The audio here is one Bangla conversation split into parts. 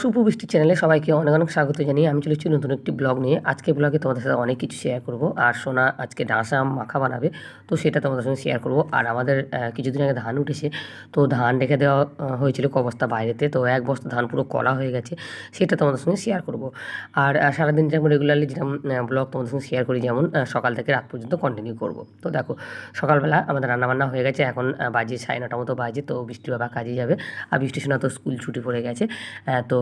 সুপবৃষ্টি চ্যানেলে সবাইকে অনেক অনেক স্বাগত জানিয়ে আমি চলেছি নতুন একটি ব্লগ নিয়ে। আজকে ব্লগে তোমাদের সাথে অনেক কিছু শেয়ার করব। আর সোনা আজকে ডাঁসা মাখা বানাবে, তো সেটা তোমাদের সঙ্গে শেয়ার করব। আর আমাদের কিছুদিন আগে ধান উঠেছে, তো ধান রেখে দেওয়া হয়েছিল ক বস্তা বাইরেতে, তো এক বস্তা ধান পুরো কলা হয়ে গেছে, সেটা তোমাদের সঙ্গে শেয়ার করব। আর সারাদিন যেমন রেগুলারলি যেরকম ব্লগ তোমাদের সঙ্গে শেয়ার করি, যেমন সকাল থেকে রাত পর্যন্ত কন্টিনিউ করব। তো দেখো, সকালবেলা আমাদের রান্নাবান্না হয়ে গেছে, এখন বাজে সাড়ে নটা মতো বাজে, তো বৃষ্টি বাবা কাজে যাবে। আর বৃষ্টি শোনা তো স্কুল ছুটি পড়ে গেছে তো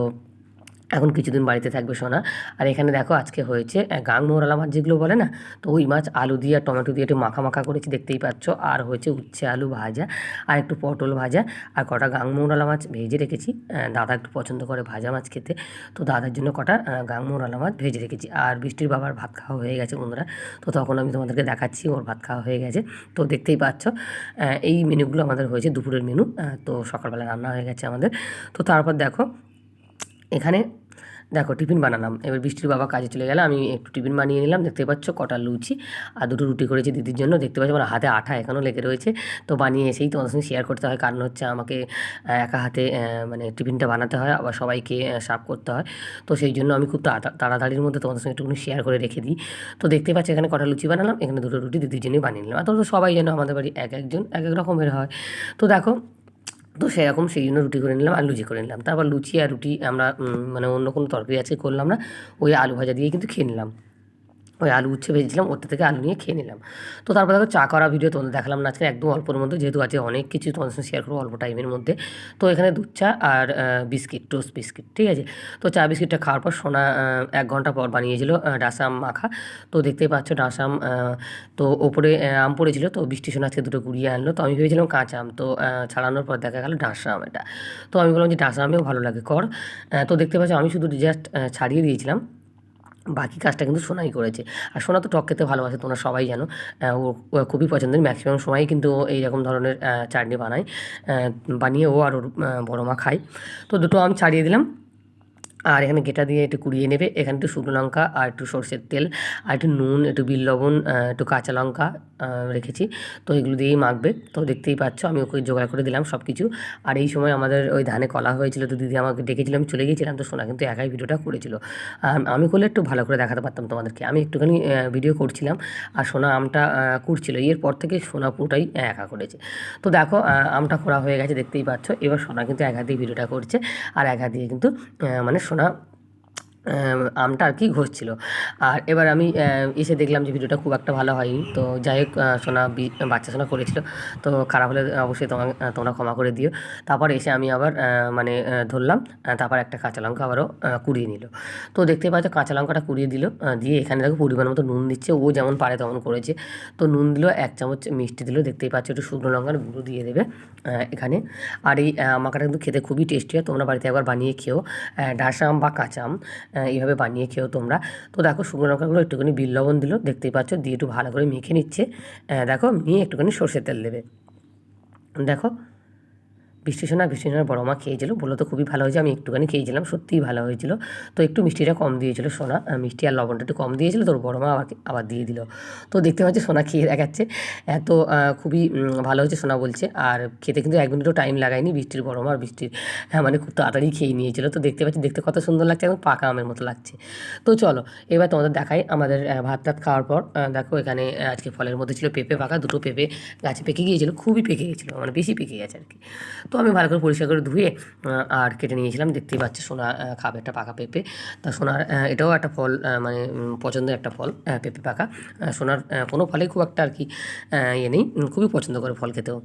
এখন কিছুদিন বাড়িতে থাকবে সোনা। আর এখানে দেখো আজকে হয়েছে গাং মোরালা মাছ যেগুলো বলে না, তো ওই মাছ আলু দিয়ে আর টমেটো দিয়ে একটু মাখা মাখা করেছি, দেখতেই পাচ্ছ। আর হয়েছে উচ্ছে আলু ভাজা, আর একটু পটল ভাজা, আর কটা গাং মোরালা মাছ ভেজে রেখেছি। দাদা একটু পছন্দ করে ভাজা মাছ খেতে, তো দাদার জন্য কটা গাং মোরালা মাছ ভেজে রেখেছি। আর বৃষ্টির বাবার ভাত খাওয়া হয়ে গেছে বন্ধুরা, তো তখন আমি তোমাদেরকে দেখাচ্ছি, ওর ভাত খাওয়া হয়ে গেছে। তো দেখতেই পাচ্ছ এই মেনুগুলো আমাদের হয়েছে দুপুরের মেনু তো সকালবেলা রান্না হয়ে গেছে আমাদের। তো তারপর দেখো এখানে দেখো টিফিন বানালাম। এবার বৃষ্টির বাবা কাজে চলে গেলে, আমি একটু টিফিন বানিয়ে নিলাম। দেখতে পাচ্ছ কটা লুচি আর দুটো রুটি করেছি দিদির জন্য। দেখতে পাচ্ছ আমার হাতে আঠা এখনও লেগে রয়েছে। তো বানিয়ে এসেই তোমাদের সঙ্গে শেয়ার করতে হয়। কারণ হচ্ছে আমাকে একা হাতে মানে টিফিনটা বানাতে হয়, আবার সবাইকে সার্ভ করতে হয়। তো সেই জন্য আমি খুব তাড়া- তাড়াতাড়ির মধ্যে তোমাদের সঙ্গে একটুখানি শেয়ার করে রেখে দিই। তো দেখতে পাচ্ছি এখানে কটা লুচি বানালাম, এখানে দুটো রুটি দিদির জন্যই বানিয়ে নিলাম। আর তো সবাই যেন আমাদের বাড়ি এক একজন এক এক রকমের হয়। তো দেখো তো সেরকম সেই জন্য রুটি করে নিলাম আর লুচি করে নিলাম। তারপর লুচি আর রুটি আমরা মানে অন্য কোনো তরকারি আজকে করলাম না, ওই আলু ভাজা দিয়ে কিন্তু খেয়ে নিলাম। ওই আলু উচ্ছে ভেজেছিলাম, ওর থেকে আলু নিয়ে খেয়ে নিলাম। তো তারপর দেখো চা করা ভিডিও তোমাদের দেখালাম না, আজকে একদম অল্পর মধ্যে, যেহেতু আছে অনেক কিছু তোমাদের সঙ্গে শেয়ার করব অল্প টাইমের মধ্যে। তো এখানে দুধ চা আর বিস্কিট টোস্ট বিস্কিট ঠিক আছে? তো চা বিস্কিটটা খাওয়ার পর সোনা এক ঘণ্টা পর বানিয়েছিল ডাসাম মাখা। তো দেখতেই পাচ্ছ ডাসাম তো ওপরে আম পড়েছিল, তো বৃষ্টি সোনা আজকে দুটো গুড়িয়ে আনলো। তো আমি ভেবেছিলাম কাঁচা আম, তো ছাড়ানোর পর দেখা গেল ডাঁসা আম এটা। তো আমি বললাম যে ডাঁসা আমেও ভালো লাগে, কর। তো দেখতে পাচ্ছ আমি শুধু জাস্ট ছাড়িয়ে দিয়েছিলাম। বাকি কাজটা কিন্তু সোনাই করেছে। আর সোনা তো টক খেতে ভালোবাসে, তোমরা সবাই জানো। ও খুবই পছন্দের। ম্যাক্সিমাম সময়ই কিন্তু ও এইরকম ধরনের চাটনি বানায়। বানিয়ে ও আর ওর বড় মা খায়। তো দুটো আম ছাড়িয়ে দিলাম। আর এখানে গেটা দিয়ে একটু কুড়িয়ে নেবে। এখানে একটু শুকনো লঙ্কা আর একটু সর্ষের তেল আর একটু নুন একটু বিল লবণ একটু কাঁচা লঙ্কা রেখেছি। তো এগুলো দিয়েই মাখবে। তো দেখতেই পাচ্ছ আমি ওকে জোগাড় করে দিলাম সব কিছু আর এই সময় আমাদের ওই ধানে কলা হয়েছিল তো দিদি আমাকে ডেকেছিল আমি চলে গিয়েছিলাম তো সোনা কিন্তু একাই ভিডিওটা করেছিল। আমি করলে একটু ভালো করে দেখাতে পারতাম তোমাদেরকে। আমি একটুখানি ভিডিও করছিলাম আর সোনা আমটা আহ, কুড়ছিল এরপর থেকে সোনা পুরোটাই একা করেছে। তো দেখো আমটা করা হয়ে গেছে দেখতেই পাচ্ছ। এবার সোনা কিন্তু এক হাত দিয়ে ভিডিওটা করছে আর এক হাত দিয়ে কিন্তু মানে সোনা আহ, আমটা আর কি ঘষছিল। আর এবার আমি এসে দেখলাম যে ভিডিওটা খুব একটা ভালো হয়নি। তো যাই হোক সোনা বাচ্চা সোনা করেছিল। তো খারাপ হলে অবশ্যই আহ, তোমরা ক্ষমা করে দিও। তারপর এসে আমি আবার মানে ধরলাম। তারপর একটা কাঁচা লঙ্কা আবারও কুড়িয়ে নিল। তো দেখতে পাচ্ছ কাঁচা লঙ্কাটা কুড়িয়ে দিল। দিয়ে এখানে দেখো পরিমাণ মতো নুন দিচ্ছে। ও যেমন পারে তেমন করেছে। তো নুন দিল এক চামচ মিষ্টি দিল। দেখতেই পাচ্ছ একটু শুকনো লঙ্কার গুঁড়ো দিয়ে দেবে এখানে। আর এই আহ, মাখাটা কিন্তু খেতে খুবই টেস্টি হয়। তোমরা বাড়িতে একবার বানিয়ে খেও। আহ, ডাঁসা আম বা কাঁচা আম এইভাবে বানিয়ে খেও তোমরা। তো দেখো শুকনো লঙ্কাগুলো একটুখানি বিল লবণ দিল, দেখতেই পাচ্ছ, দিয়ে একটু ভালো করে মেখে নিচ্ছে। দেখো, নিয়ে একটুখানি সর্ষের তেল দেবে। দেখো বৃষ্টি সোনা বৃষ্টি সোনার বড় মা খেয়েছিল, বলল তো খুবই ভালো হয়েছে, আমি একটুখানি খেয়েছিলাম, সত্যিই ভালো হয়েছিল। তো একটু মিষ্টিটা কম দিয়েছিল সোনা মিষ্টি আর লবণটা একটু কম দিয়েছিল, তোর বড় মা আবার আবার দিয়ে দিল। তো দেখতে পাচ্ছি সোনা খেয়ে দেখাচ্ছে। এত খুবই ভালো হয়েছে সোনা বলছে, আর খেতে কিন্তু এক মিনিটও টাইম লাগায়নি বৃষ্টির, বড় মা আর বৃষ্টির। হ্যাঁ মানে খুব তাড়াতাড়ি খেয়ে নিয়েছিল। তো দেখতে পাচ্ছি, দেখতে কত সুন্দর লাগছে এবং পাকা আমের মতো লাগছে। তো চলো, এবার তোমাদের দেখাই আমাদের ভাত টাত খাওয়ার পর দেখো এখানে আজকে ফলের মধ্যে ছিল পেঁপে পাকা, দুটো পেঁপে গাছে পেকে গিয়েছিল, খুবই পেকে গিয়েছিল মানে বেশি পেকে গেছে আর কি। তো আমি ভালো করে পরিষ্কার করে ধুয়ে আর কেটে নিয়েছিলাম। দেখতেই পাচ্ছি সোনা খাবে একটা পাকা পেঁপে। তা সোনার এটাও একটা ফল মানে পছন্দের একটা ফল পেঁপে পাকা। সোনার কোনো ফলেই খুব একটা আর কি ইয়ে নেই। খুবই পছন্দ করে ফল খেতেও।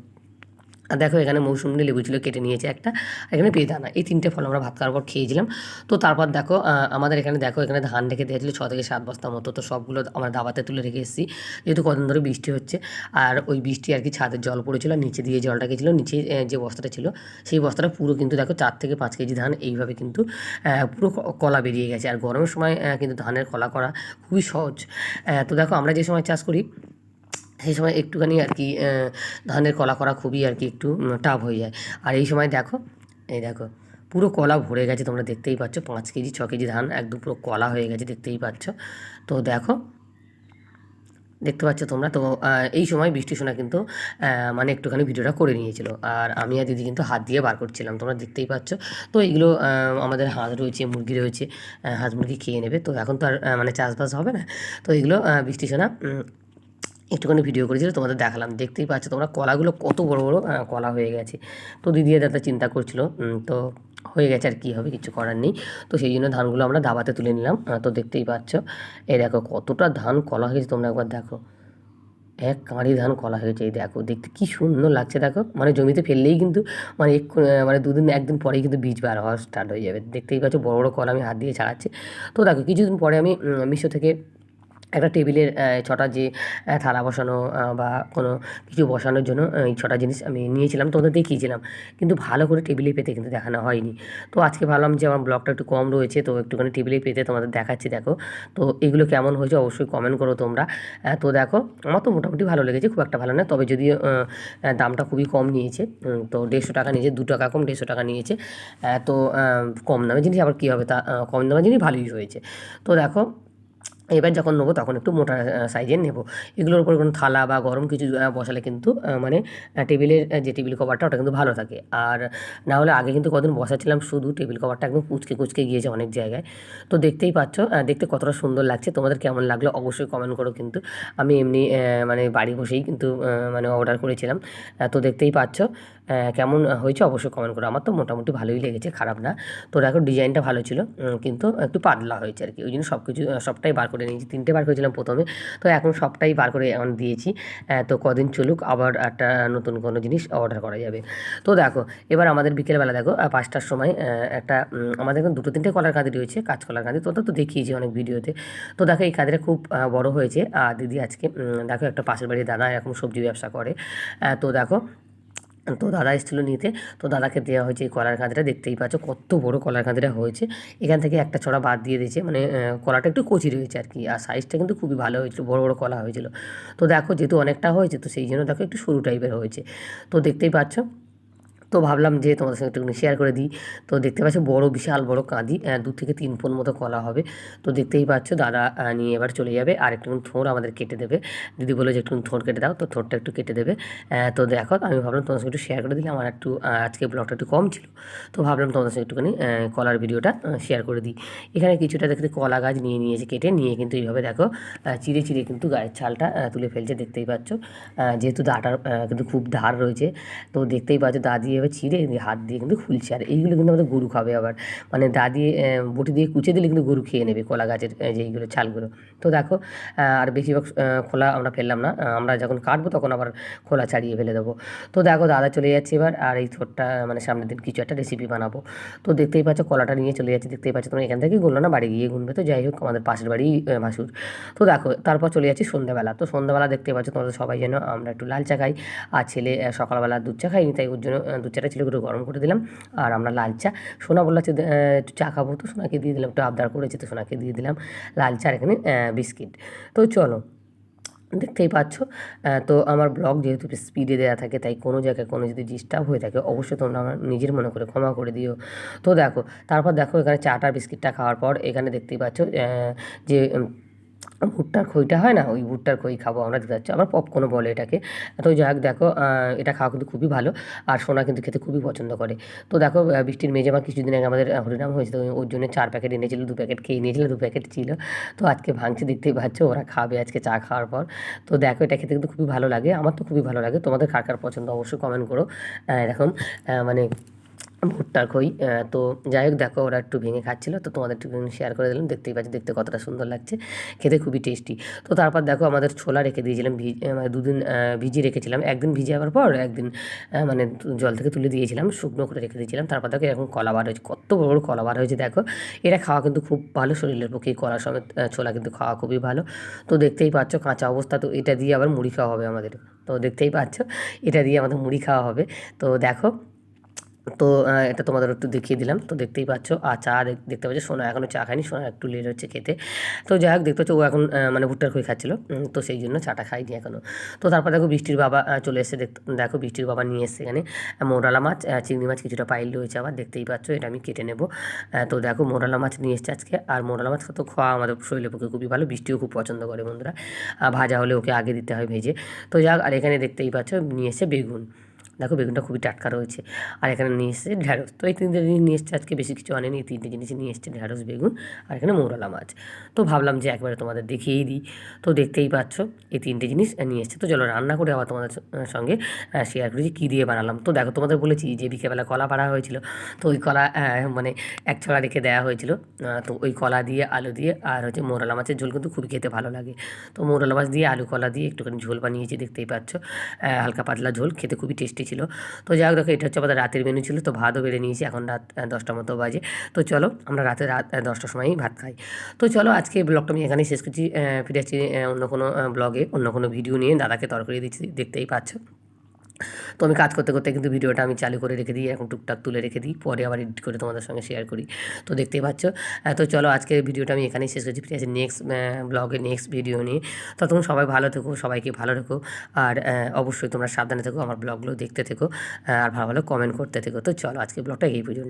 আর দেখো এখানে মৌসুমি লেবু ছিল কেটে নিয়েছে একটা এখানে বেদানা। এই তিনটে ফল আমরা ভাত খাওয়ার পর খেয়েছিলাম। তো তারপর দেখো আমাদের এখানে দেখো, এখানে ধান রেখে দেওয়া দিয়েছিল ছ থেকে সাত বস্তা মতো। তো সবগুলো আমরা দাবাতে তুলে রেখে এসেছি। যেহেতু কদিন ধরে বৃষ্টি হচ্ছে, আর ওই বৃষ্টি আর কি ছাদের জল পড়েছিল নিচে দিয়ে জলটা গেছিল, নিচে যে বস্তাটা ছিল, সেই বস্তাটা পুরো কিন্তু দেখো চার থেকে পাঁচ কেজি ধান এইভাবে কিন্তু পুরো কলা বেরিয়ে গেছে। আর গরমের সময় কিন্তু ধানের কলা করা খুবই সহজ। তো দেখো আমরা যে সময় চাষ করি সেই সময় একটুখানি আর কি ধানের কলা করা খুবই আর কি একটু টাফ হয়ে যায়। আর এই সময় দেখো এই দেখো পুরো কলা ভরে গেছে তোমরা দেখতেই পাচ্ছ পাঁচ কেজি ছ কেজি ধান একদম পুরো কলা হয়ে গেছে দেখতেই পাচ্ছ। তো দেখো দেখতে পাচ্ছ তোমরা তো এই সময় বৃষ্টি সোনা কিন্তু মানে একটুখানি ভিডিওটা করে নিয়েছিল। আর আমি আর দিদি কিন্তু হাত দিয়ে বার করছিলাম তোমরা দেখতেই পাচ্ছ। তো এইগুলো আমাদের হাঁস রয়েছে মুরগি রয়েছে হাঁস মুরগি খেয়ে নেবে। তো এখন তো আর মানে চাষবাস হবে না। তো আহ, বৃষ্টি উম, একটুখানি ভিডিও করেছিল, তোমাদের দেখালাম। দেখতেই পাচ্ছ তোমরা কলাগুলো কত বড় বড় কলা হয়ে গেছে। তো দিদি দাদা চিন্তা করছিল তো হয়ে গেছে আর কী হবে, কিছু করার নেই। তো সেই জন্য ধানগুলো আমরা দাবাতে তুলে নিলাম। তো দেখতেই পাচ্ছ, এই দেখো কতটা ধান কলা হয়েছে, তোমরা একবার দেখো। এক কাঁড়ি ধান কলা হয়েছে, এই দেখো, দেখতে কি সুন্দর লাগছে, দেখো। মানে জমিতে ফেললেই কিন্তু মানে এক মানে দুদিন, একদিন পরেই কিন্তু বীজ বার হওয়া স্টার্ট হয়ে যাবে। দেখতেই পাচ্ছ, বড় বড় কলা আমি হাত দিয়ে ছাড়াচ্ছি। তো দেখো, কিছুদিন পরে আমি মিশো থেকে একটা টেবিলের ছটা যে থালা বসানো বা কোনো কিছু বসানোর জন্য এই ছটা জিনিস আমি নিয়েছিলাম। তো ওদের দেখিয়েছিলাম। কিন্তু ভালো করে টেবিলে পেতে কিন্তু দেখানো হয়নি। তো আজকে ভাবলাম যে আমার ব্লগটা একটু কম রয়েছে, তো একটুখানি টেবিলে পেতে তোমাদের দেখাচ্ছি। দেখো, তো এগুলো কেমন হয়েছে অবশ্যই কমেন্ট করো তোমরা। তো দেখো, আমার তো মোটামুটি ভালো লেগেছে, খুব একটা ভালো না। তবে যদিও দামটা খুবই কম নিয়েছে তো দেড়শো টাকা নিয়েছে, দু টাকা কম, দেড়শো টাকা নিয়েছে। তো কম দামে জিনিস, আবার কী হবে তা কম দামে জিনিস ভালোই হয়েছে তো দেখো এবার যখন নেব তখন একটু মোটা সাইজের নেব। এগুলোর উপর কোনো থালা বা গরম কিছু বসালে কিন্তু মানে টেবিলের যে টেবিল কভারটা ওটা কিন্তু ভালো থাকে। আর না হলে আগে কিন্তু কদিন বসাচ্ছিলাম শুধু টেবিল কভারটা একদম কুচকে কুচকে গিয়েছে অনেক জায়গায়। তো দেখতেই পাচ্ছ দেখতে কতটা সুন্দর লাগছে। তোমাদের কেমন লাগল অবশ্যই কমেন্ট করো কিন্তু। আমি এমনি মানে বাড়ি বসেই কিন্তু মানে অর্ডার করেছিলাম। তো দেখতেই পাচ্ছ। কেমন হয়েছে অবশ্যই কমেন্ট করো। আমার তো মোটামুটি ভালোই লেগেছে, খারাপ না। তো দেখো ডিজাইনটা ভালো ছিল কিন্তু একটু পাতলা হয়েছে আর কি ওই জন্য সব কিছু সবটাই বার করে নিয়েছি। তিনটে বার করেছিলাম প্রথমে, তো এখন সবটাই বার করে এখন দিয়েছি। তো কদিন চলুক, আবার একটা নতুন কোনো জিনিস অর্ডার করা যাবে। তো দেখো, এবার আমাদের বিকেলবেলা দেখো পাঁচটার সময় একটা আমাদের এখন দুটো তিনটে কলার কাঁদি রয়েছে, কাঁচ কলার কাঁদি। তো তো দেখিয়েছি অনেক ভিডিওতে। তো দেখো এই কাঁদিটা খুব বড় হয়েছে। আর দিদি আজকে দেখো একটা পাশের বাড়ির দাদা এরকম সবজি ব্যবসা করে। তো দেখো তো দাদা এসেছিল নিতে। তো দাদাকে দেওয়া হয়েছে এই কলার কাঁদিটা দেখতেই পাচ্ছ কত বড় কলার কাঁদিটা হয়েছে। এখান থেকে একটা ছড়া বাদ দিয়ে দিয়েছে। মানে কলাটা একটু কচি রয়েছে আর কি। আর সাইজটা কিন্তু খুবই ভালো হয়েছিল, বড় বড় কলা হয়েছিল। তো দেখো, যেহেতু অনেকটা হয়েছে, তো সেই জন্য দেখো একটু সরু টাইপের হয়েছে। তো দেখতেই পাচ্ছ তো ভাবলাম যে তোমাদের সঙ্গে একটুখানি শেয়ার করে দিই। তো দেখতে পাচ্ছ বড়, বিশাল, বড় কাঁদি দু থেকে তিন ফোন মতো কলা হবে। তো দেখতেই পাচ্ছ দাদা নিয়ে এবার চলে যাবে। আর একটু থোড় আমাদের কেটে দেবে। দিদি বলে যে একটু থোড় কেটে দাও, তো থোড়টা একটু কেটে দেবে। তো দেখো, আমি ভাবলাম তোমাদের সঙ্গে একটু শেয়ার করে দিলে আমার একটু আজকে ব্লগটা একটু কম ছিল। তো ভাবলাম তোমাদের সঙ্গে একটুখানি কলার ভিডিওটা শেয়ার করে দিই। এখানে কিছুটা দেখতে কলা গাছ নিয়ে নিয়েছে কেটে। নিয়ে কিন্তু এইভাবে দেখো চিড়ে চিড়ে কিন্তু গায়ের ছালটা তুলে ফেলছে, দেখতেই পাচ্ছ। যেহেতু দাটার কিন্তু খুব ধার রয়েছে। তো দেখতেই পাচ্ছ দা দিয়ে এবার ছিঁড়ে হাত দিয়ে কিন্তু খুলছে। আর এইগুলো কিন্তু আমাদের গরু খাবে আবার। মানে দা দিয়ে বটি দিয়ে কুচে দিলে কিন্তু গরু খেয়ে নেবে কলা গাছের আহ, যে এইগুলো ছালগুলো। তো দেখো আর বেশিরভাগ খোলা আমরা ফেললাম না। আমরা যখন কাটবো তখন আবার খোলা ছাড়িয়ে ফেলে দেবো। তো দেখো দাদা চলে যাচ্ছে এবার। আর এই থোটটা মানে সামনের দিন কিছু একটা রেসিপি বানাবো। তো দেখতেই পাচ্ছ কলাটা নিয়ে চলে যাচ্ছে। দেখতেই পাচ্ছ তোমরা এখান থেকেই গুনলো না বাড়ি গিয়ে গুনবে। তো যাই হোক আমাদের পাশের বাড়ি ভাসুর। তো দেখো তারপর চলে যাচ্ছি সন্ধ্যাবেলা তো সন্ধ্যাবেলা দেখতে পাচ্ছ তোমাদের সবাই যেন আমরা একটু লাল চা খাই। আর ছেলে সকালবেলা দুধ চা খাইনি তাই ওর জন্য দুধ চাটা ছিল একটু গরম করে দিলাম। আর আমরা লাল চা, সোনা বলল একটু চা খাব তো, সোনাকে দিয়ে দিলাম, একটু আবদার করেছে তো, সোনাকে দিয়ে দিলাম লাল চা এখানে বিস্কিট। তো চলো, দেখতেই পাচ্ছ তো আমার ব্লগ যেহেতু স্পিডে দেওয়া থাকে, তাই কোনো জায়গায় কোনো যদি ডিস্টার্ব হয়ে থাকে, অবশ্যই তোমরা আমার নিজের মনে করে ক্ষমা করে দিও। তো দেখো, তারপর দেখো এখানে চাটা বিস্কিটটা খাওয়ার পর এখানে দেখতেই পাচ্ছ যে ভুট্টার খইটা হয় না? ওই ভুট্টার খই খাব, আমরা দিতে যাচ্ছি। আবার পপকর্নও বলে এটাকে। তো যাই হোক দেখো এটা খাওয়া কিন্তু খুবই ভালো। আর সোনা কিন্তু খেতে খুবই পছন্দ করে। তো দেখো বৃষ্টির মেজে মা কিছুদিন আগে আমাদের হরিনাম হয়েছে তো ওর জন্য চার প্যাকেট এনেছিল, দু প্যাকেট খেয়ে নিয়েছিল, দু প্যাকেট ছিল। তো আজকে ভাঙছে, দেখতেই পাচ্ছ, ওরা খাবে আজকে চা খাওয়ার পর। তো দেখো, এটা খেতে কিন্তু খুবই ভালো লাগে। আমার তো খুবই ভালো লাগে। তোমাদের কার কার পছন্দ অবশ্যই কমেন্ট করো। এরকম মানে ভুট্টার খই তো যাই হোক, দেখো ওরা একটু ভেঙে খাচ্ছিলো। তো তোমাদের একটু শেয়ার করে দিলাম। দেখতেই পাচ্ছি, দেখতে কতটা সুন্দর লাগছে। খেতে খুবই টেস্টি তো তারপর দেখো আমাদের ছোলা রেখে দিয়েছিলাম মানে দুদিন ভিজিয়ে রেখেছিলাম। একদিন ভিজে যাওয়ার পর একদিন মানে জল থেকে তুলে দিয়েছিলাম, শুকনো করে রেখে দিয়েছিলাম। তারপর দেখো এরকম কলা বার হয়েছে, কত বড় বড় কলা বার হয়েছে, দেখো। এটা খাওয়া কিন্তু খুব ভালো শরীরের পক্ষে কলার সমেত ছোলা কিন্তু খাওয়া খুবই ভালো। তো দেখতেই পাচ্ছ, কাঁচা অবস্থা। তো এটা দিয়ে আবার মুড়ি খাওয়া হবে আমাদের। তো দেখতেই পাচ্ছ, এটা দিয়ে আমাদের মুড়ি খাওয়া হবে। তো দেখো তো এটা তোমাদের একটু দেখিয়ে দিলাম। তো দেখতেই পাচ্ছ আর চা দেখতে পাচ্ছ, সোনা এখনও চা খায়নি, সোনা একটু লেট হচ্ছে খেতে। তো যাই হোক, দেখতে পাচ্ছ ও এখন মানে ভুট্টার খই খাচ্ছিল তো সেই জন্য চাটা খাইনি এখনও তো তারপর দেখো বৃষ্টির বাবা চলে এসে দেখ বৃষ্টির বাবা নিয়ে এসছে এখানে মোরালা মাছ চিংড়ি মাছ কিছুটা পাইল রয়েছে আবার, দেখতেই পাচ্ছ এটা আমি কেটে নেব। তো দেখো মোরালা মাছ নিয়ে এসছে আজকে, আর মোরালা মাছ তো খাওয়া আমাদের শরীরের পক্ষে খুবই ভালো, বৃষ্টিও খুব পছন্দ করে বন্ধুরা। ভাজা হলে ওকে আগে দিতে হয় ভেজে। তো যাক আর এখানে দেখতেই পাচ্ছ নিয়ে এসছে বেগুন। দেখো বেগুনটা খুবই টাটকা রয়েছে। আর এখানে নিয়ে এসছে ঢ্যাঁড়স তো এই তিনটে জিনিস নিয়ে এসছে, আজকে বেশি কিছু আনেনি। এই তিনটে জিনিস নিয়ে এসছে ঢ্যাঁড়স বেগুন আর এখানে মৌরালা মাছ। তো ভাবলাম যে একবারে তোমাদের দেখিয়েই দিই। তো দেখতেই পাচ্ছ, এই তিনটে জিনিস নিয়ে এসছে। তো চলো রান্না করে আবার তোমাদের সঙ্গে শেয়ার করেছি কী দিয়ে বানালাম। তো দেখো তোমাদের বলেছি যে বিকেলবেলা কলা পাড়া হয়েছিল। তো ওই কলা মানে এক ছড়া রেখে দেওয়া হয়েছিল। তো ওই কলা দিয়ে, আলু দিয়ে আর হচ্ছে মোরালা মাছের ঝোল কিন্তু খুবই খেতে ভালো লাগে। তো মোরালা মাছ দিয়ে, আলু কলা দিয়ে একটুখানি ঝোল বানিয়েছি, দেখতেই পাচ্ছ। হালকা পাতলা ঝোল, খেতে খুবই টেস্টি ছিল। তো যাই হোক দেখো, এটা হচ্ছে আমাদের রাতের মেনু ছিল। তো ভাতও বেড়ে নিয়েছি। এখন রাত দশটার মতো বাজে। তো চলো, আমরা রাতে রাত দশটার সময়ই ভাত খাই। তো চলো, আজকে ব্লগটা আমি এখানেই শেষ করছি। ফিরে আসছি অন্য কোনো ব্লগে অন্য কোনো ভিডিও নিয়ে। দাদাকে তরকারি দিচ্ছি, দেখতেই পাচ্ছ। তো আমি কাজ করতে করতে কিন্তু ভিডিওটা আমি চালু করে রেখে দিই, এখন টুকটাক তুলে রেখে দিই, পরে আবার এডিট করে তোমাদের সঙ্গে শেয়ার করি। তো দেখতেই পাচ্ছ তো চলো আজকের ভিডিওটা আমি এখানেই শেষ করছি। ফিরে আসি নেক্সট ব্লগে নেক্সট ভিডিও নিয়ে। ততক্ষণ সবাই ভালো থেকো, সবাইকে ভালো রেখো। আর অবশ্যই তোমরা সাবধানে থেকো, আমার ব্লগগুলো দেখতে থেকো আর ভালো ভালো কমেন্ট করতে থেকো। তো চলো আজকে ব্লগটা এই পর্যন্ত।